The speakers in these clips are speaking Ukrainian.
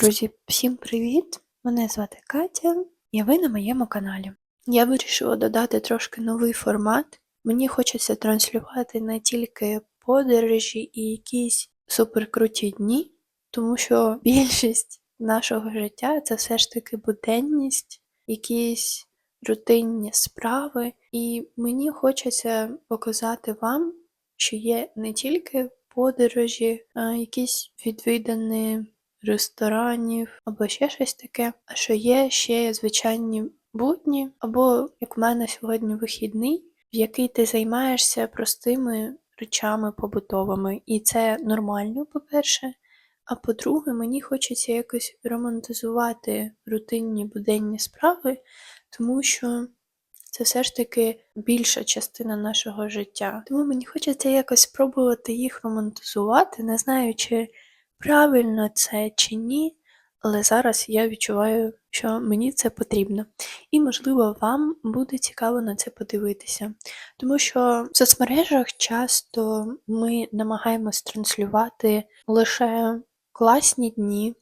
Друзі, всім привіт! Мене звати Катя, і ви на моєму каналі. Я вирішила додати трошки новий формат. Мені хочеться транслювати не тільки подорожі і якісь суперкруті дні, тому що більшість нашого життя це все ж таки буденність, якісь рутинні справи, і мені хочеться показати вам, що є не тільки подорожі, а якісь відвідані ресторанів або ще щось таке, а що є ще звичайні будні, або як в мене сьогодні вихідний, в який ти займаєшся простими речами побутовими. І це нормально, по-перше. А по-друге, мені хочеться якось романтизувати рутинні буденні справи, тому що це все ж таки більша частина нашого життя. Тому мені хочеться якось спробувати їх романтизувати, не знаю, чи правильно це чи ні, але зараз я відчуваю, що мені це потрібно. І, можливо, вам буде цікаво на це подивитися. Тому що в соцмережах часто ми намагаємось транслювати лише класні дні,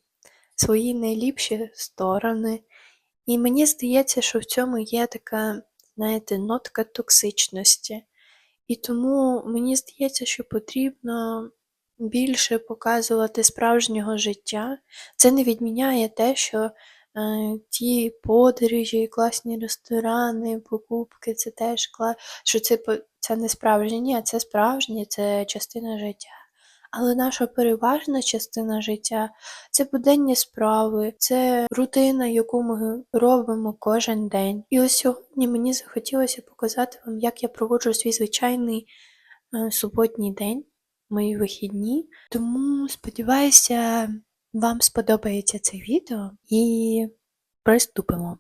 свої найліпші сторони. І мені здається, що в цьому є така, знаєте, нотка токсичності. І тому мені здається, що потрібно більше показувати справжнього життя. Це не відміняє те, що е, ті подорожі, класні ресторани, покупки це теж клас, що це це не справжнє. Ні, це справжнє, це частина життя. Але наша переважна частина життя це буденні справи, це рутина, яку ми робимо кожен день. І ось сьогодні мені захотілося показати вам, як я проводжу свій звичайний е, суботній день мої вихідні. Тому сподіваюся, вам сподобається це відео і приступимо.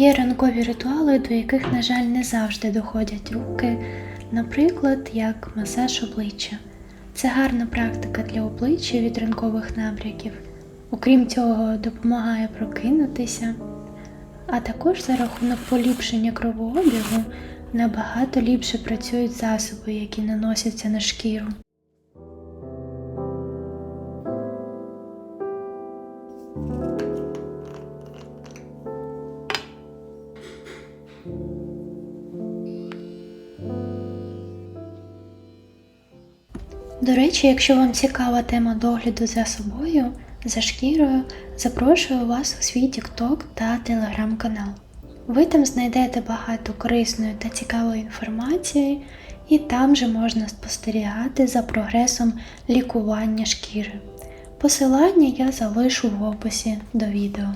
Є ранкові ритуали, до яких, на жаль, не завжди доходять руки, наприклад, як масаж обличчя. Це гарна практика для обличчя від ранкових набряків. Окрім цього, допомагає прокинутися, а також за рахунок поліпшення кровообігу набагато ліпше працюють засоби, які наносяться на шкіру. До речі, якщо вам цікава тема догляду за собою, за шкірою, запрошую вас у свій TikTok та Telegram канал. Ви там знайдете багато корисної та цікавої інформації, і там же можна спостерігати за прогресом лікування шкіри. Посилання я залишу в описі до відео.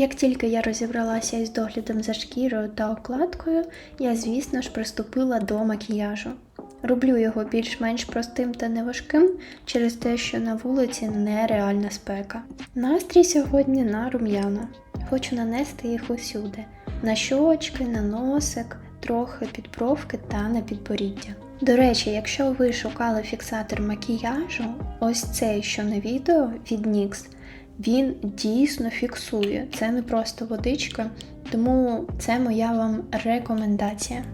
Як тільки я розібралася із доглядом за шкірою та окладкою, я, звісно ж, приступила до макіяжу. Роблю його більш-менш простим та неважким через те, що на вулиці нереальна спека. Настрій сьогодні на рум'яна. Хочу нанести їх усюди: на щочки, на носик, трохи під бровки та на підборіддя. До речі, якщо ви шукали фіксатор макіяжу, ось цей, що на відео від NYX, він дійсно фіксує. Це не просто водичка, тому це моя вам рекомендація.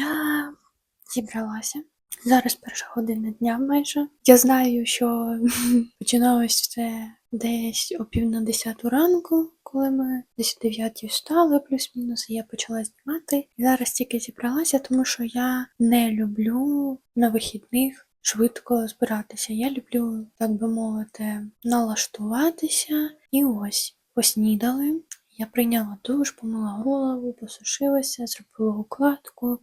Я зібралася. Зараз перша година дня майже. Я знаю, що починалось це десь о пів на десяту ранку, коли ми десь о дев'ятій встали, плюс-мінус, і я почала знімати. Зараз тільки зібралася, тому що я не люблю на вихідних швидко збиратися. Я люблю, так би мовити, налаштуватися. І ось поснідали. Я прийняла душ, помила голову, посушилася, зробила укладку,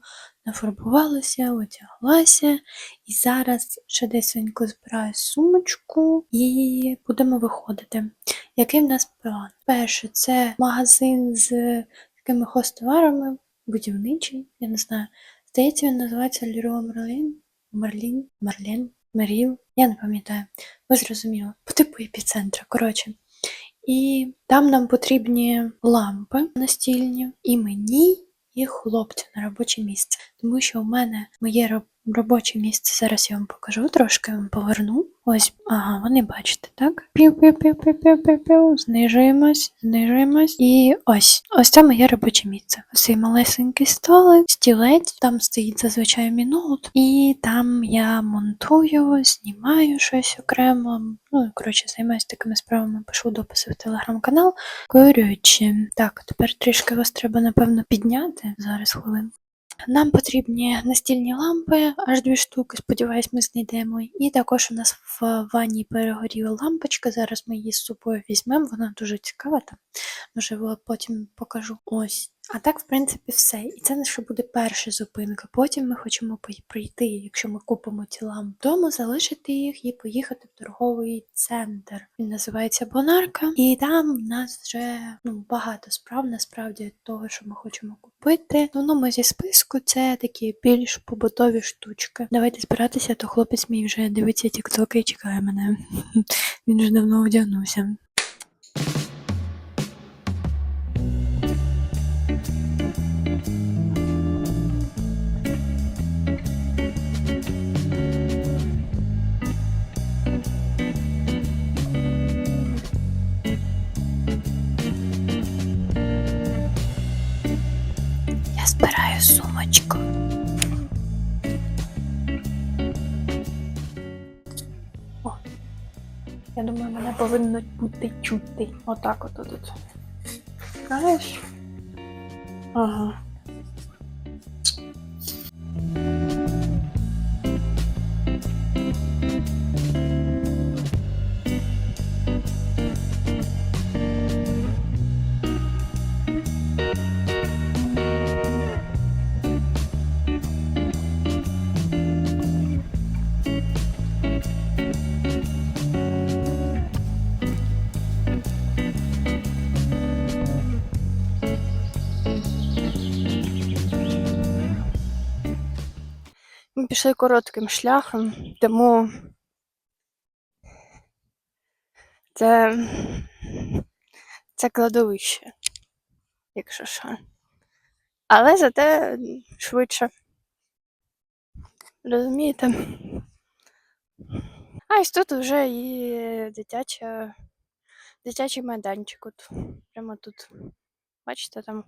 нафарбувалася, одяглася. І зараз швидесенько збираю сумочку і будемо виходити. Який в нас план? Перше, це магазин з такими хостоварами, будівничий, я не знаю. Здається, він називається Leroy Merlin, Мерлін, Мерлен, Меріл, я не пам'ятаю. Ви зрозуміли. По типу епіцентра. Коротше. І там нам потрібні лампи настільні, і мені, і хлопцю на робоче місце. Тому що у мене моє робоче місце, зараз я вам покажу, трошки вам поверну. Ось, ага, вони бачите, так? Пів-пів-пів-пів-пів-пів, знижуємось, знижуємось. І ось, ось це моє робоче місце. Ось цей малесенький столик, стілець, там стоїть зазвичай мій ноут, і там я монтую, знімаю щось окремо. Ну, коротше, займаюся такими справами, пишу дописи в телеграм-канал. Коротше, так, тепер трішки вас треба, напевно, підняти. Зараз хвилинку. Нам потрібні настільні лампи, аж дві штуки, сподіваюсь, ми знайдемо. І також у нас в ванні перегоріла лампочка. Зараз ми її з собою візьмемо, вона дуже цікава там. Можливо, потім покажу. Ось. А так, в принципі, все. І це наша буде перша зупинка. Потім ми хочемо прийти, якщо ми купимо ті лампи залишити їх і поїхати в торговий центр. Він називається Бонарка. І там в нас вже ну, багато справ насправді того, що ми хочемо купити. В одному зі списку це такі більш побутові штучки. Давайте збиратися, то хлопець мій вже дивиться тіктоки і чекає мене. Він вже давно одягнувся. Збираю сумочку. О, я думаю, мене повинно бути чути. Отак от тут. Знаєш? Ага. Пішли коротким шляхом, тому це, це кладовище, якщо що. Але зате швидше. Розумієте? А ось тут вже і дитяча, дитячий майданчик. От, прямо тут. Бачите там.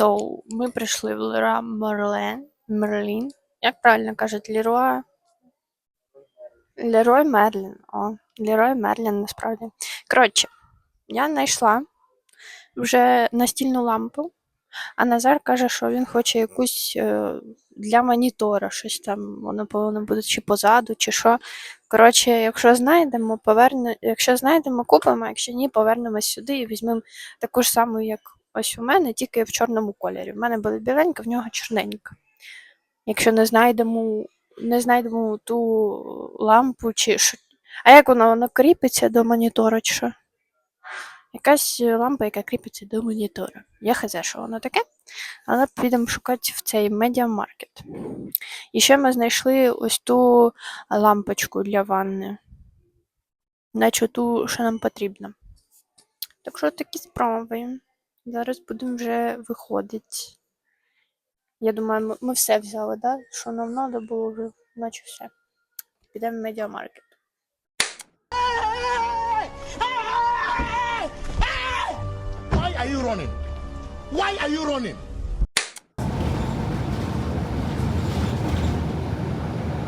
So, ми прийшли в Леруа Мерлен. Мерлін. Як правильно кажуть, Леруа? Лерой Мерлін. О, Лерой Мерлін насправді. Коротше, я знайшла вже настільну лампу, а Назар каже, що він хоче якусь е, для монітора, щось там, воно повинно буде чи позаду, чи що. Коротше, якщо знайдемо, поверне... якщо знайдемо, купимо, якщо ні, повернемось сюди і візьмемо таку ж саму, як ось у мене, тільки в чорному кольорі. У мене буде біленька, в нього чорненька. Якщо не знайдемо, не знайдемо ту лампу чи. А як воно? Воно кріпиться до монітора, чи що? Якась лампа, яка кріпиться до монітора. Я хз, що воно таке, але підемо шукати в цей медіамаркет. І ще ми знайшли ось ту лампочку для ванни. Наче ту, що нам потрібно. Так що такі справи. Зараз будемо вже виходити. Я думаю, ми, все взяли, да? Що нам треба було вже, наче все. Підемо в медіамаркет. Why are you running? Why are you running?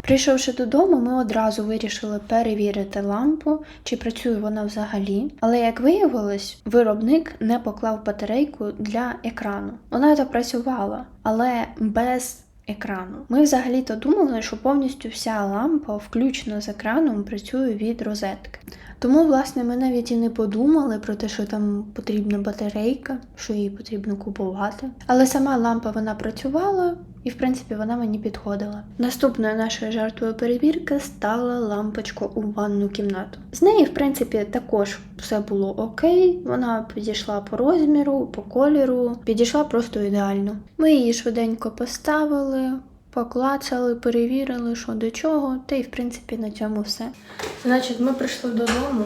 Прийшовши додому, ми одразу вирішили перевірити лампу, чи працює вона взагалі. Але як виявилось, виробник не поклав батарейку для екрану. Вона запрацювала, працювала, але без екрану. Ми взагалі-то думали, що повністю вся лампа, включно з екраном, працює від розетки. Тому, власне, ми навіть і не подумали про те, що там потрібна батарейка, що її потрібно купувати. Але сама лампа вона працювала, і в принципі вона мені підходила. Наступною нашою жертвою перевірки стала лампочка у ванну кімнату. З неї, в принципі, також все було окей. Вона підійшла по розміру, по кольору, підійшла просто ідеально. Ми її швиденько поставили. Поклацали, перевірили, що до чого, та й в принципі на цьому все. Значить, ми прийшли додому,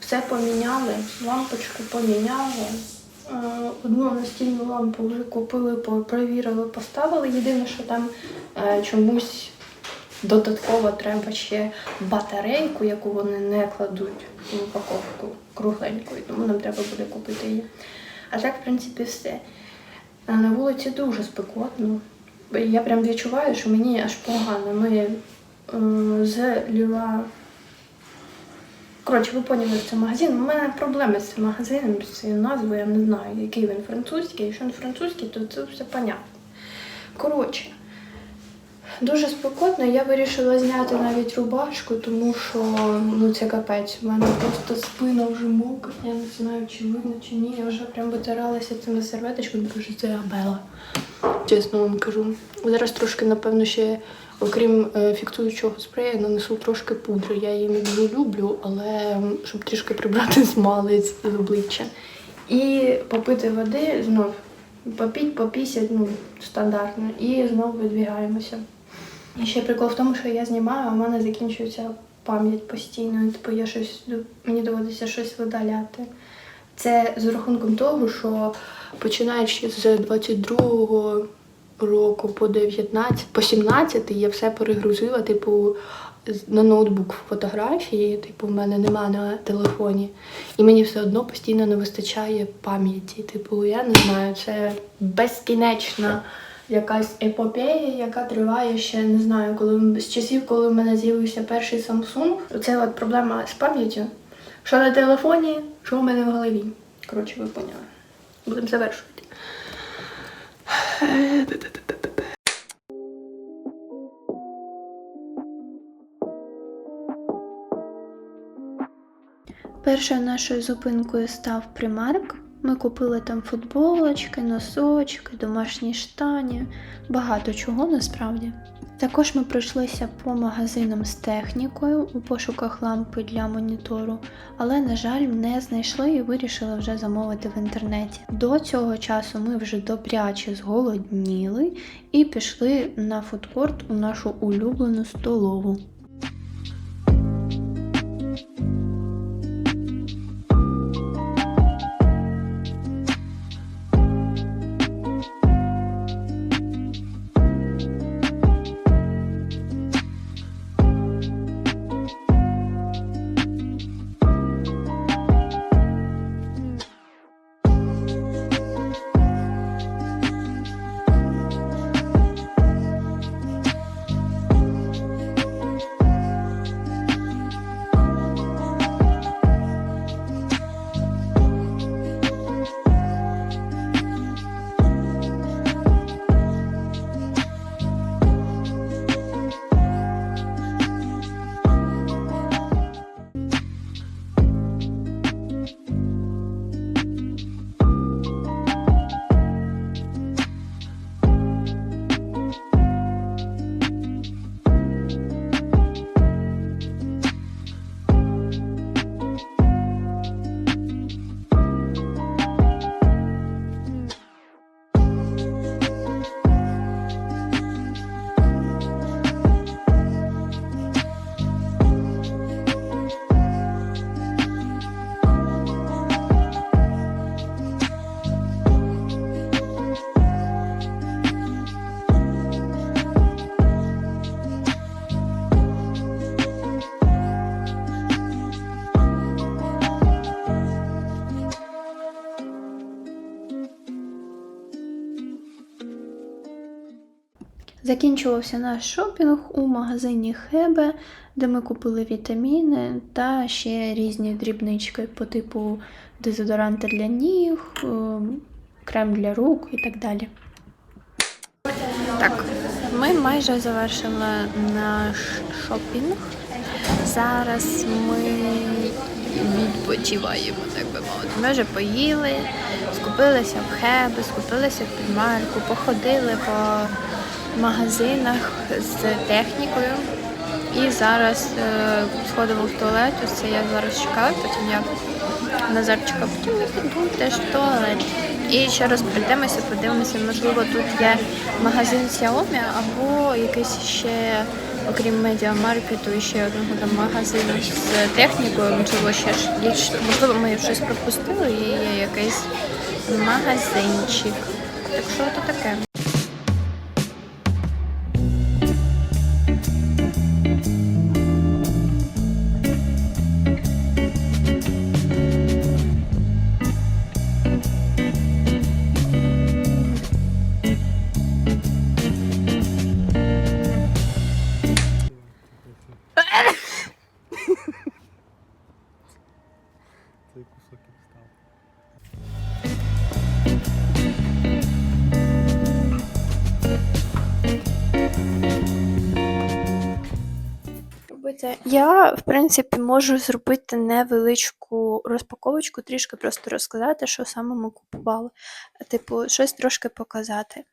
все поміняли, лампочку поміняли. Е, Одну настільну лампу вже купили, перевірили, поставили. Єдине, що там е, чомусь додатково треба ще батарейку, яку вони не кладуть в упаковку кругленьку, тому нам треба буде купити її. А так, в принципі, все. А на вулиці дуже спекотно. Я прям відчуваю, що мені аж погано. Ми е, з Ліва. Коротше, ви поняли, що це магазин. У мене проблеми з цим магазином, з цією назвою, я не знаю, який він французький. Якщо він французький, то це все понятно. Коротше, дуже спекотно, я вирішила зняти навіть рубашку, тому що ну це капець. У мене просто спина вже мокра. Я не знаю, чи видно, чи ні. Я вже прям витиралася цими серветочками, тому що це абела. Чесно вам кажу. Зараз трошки, напевно, ще, окрім е, фіксуючого спрею, нанесу трошки пудри. Я її не дуже люблю, але щоб трішки прибрати смалець з обличчя. І попити води знов. Попіть, попісять, ну, стандартно, і знову видвігаємося. І ще прикол в тому, що я знімаю, а в мене закінчується пам'ять постійно. Типу я щось мені доводиться щось видаляти. Це з рахунком того, що починаючи з 22-го року по 19, по 17 я все перегрузила, типу, на ноутбук фотографії, типу, в мене нема на телефоні. І мені все одно постійно не вистачає пам'яті. Типу, я не знаю, це безкінечна якась епопея, яка триває ще не знаю, коли з часів, коли в мене з'явився перший Samsung. Це от проблема з пам'яттю. Що на телефоні, що в мене в голові. Коротше, ви поняли. Будемо завершувати. Першою нашою зупинкою став примарк. Ми купили там футболочки, носочки, домашні штані, багато чого насправді. Також ми пройшлися по магазинам з технікою у пошуках лампи для монітору, але, на жаль, не знайшли і вирішили вже замовити в інтернеті. До цього часу ми вже добряче зголодніли і пішли на фудкорт у нашу улюблену столову. Закінчувався наш шопінг у магазині Хебе, де ми купили вітаміни та ще різні дрібнички по типу дезодоранти для ніг, ем, крем для рук і так далі. Так, ми майже завершили наш шопінг. Зараз ми відпочиваємо, так би мовити. Ми вже поїли, скупилися в Хебе, скупилися в підмарку, походили по магазинах з технікою. І зараз е, сходимо в туалет, ось це я зараз чекаю, потім я Назарчика потім я піду теж в туалет. І ще раз прийдемося, подивимося, можливо, тут є магазин Xiaomi або якийсь ще, окрім медіамаркету, ще одного там магазину з технікою, можливо, ще можливо, ми щось пропустили і є якийсь магазинчик. Так що це таке? В принципі, можу зробити невеличку розпаковочку, трішки просто розказати, що саме ми купували. Типу, щось трошки показати.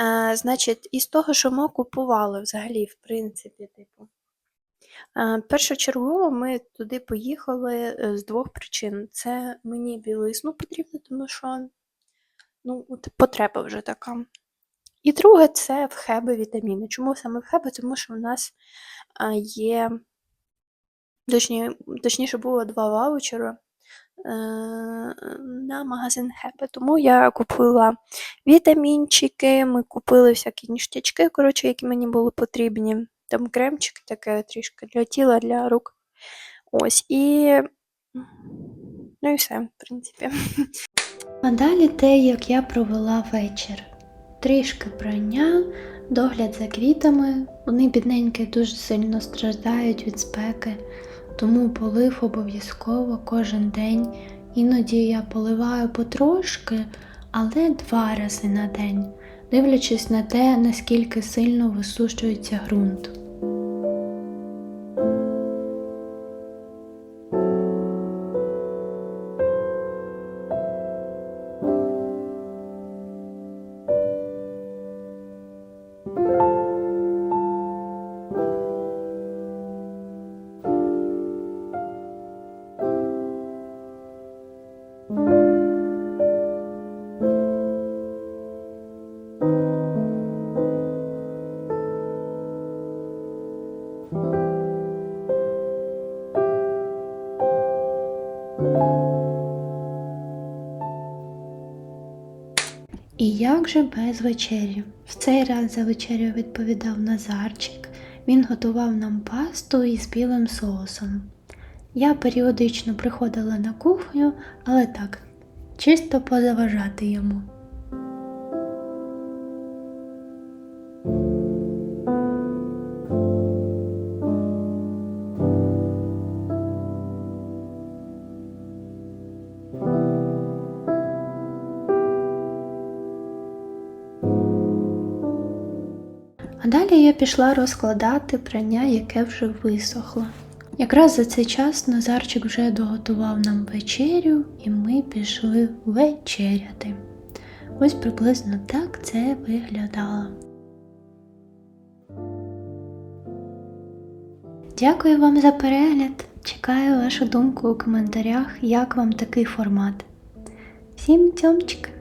Е, значить, із того, що ми купували взагалі, в принципі, типу. Е, першочергово ми туди поїхали е, з двох причин. Це мені білизну потрібно, тому що ну, от потреба вже така. І друге, це в хеби вітаміни. Чому саме в хеби? Тому що в нас є, точні, точніше, було два ваучери на магазин Хепе. Тому я купила вітамінчики, ми купили всякі ніштячки, коротше, які мені були потрібні. Там кремчики таке трішки для тіла, для рук. Ось і. Ну і все, в принципі. А далі те, як я провела вечір. Трішки прання, догляд за квітами. Вони бідненькі дуже сильно страждають від спеки, тому полив обов'язково кожен день. Іноді я поливаю потрошки, але два рази на день, дивлячись на те, наскільки сильно висушується ґрунт. Же без вечері? В цей раз за вечерю відповідав Назарчик. Він готував нам пасту із білим соусом. Я періодично приходила на кухню, але так, чисто позаважати йому. Далі я пішла розкладати прання, яке вже висохло. Якраз за цей час Назарчик вже доготував нам вечерю, і ми пішли вечеряти. Ось приблизно так це виглядало. Дякую вам за перегляд. Чекаю вашу думку у коментарях, як вам такий формат. Всім цьомчик!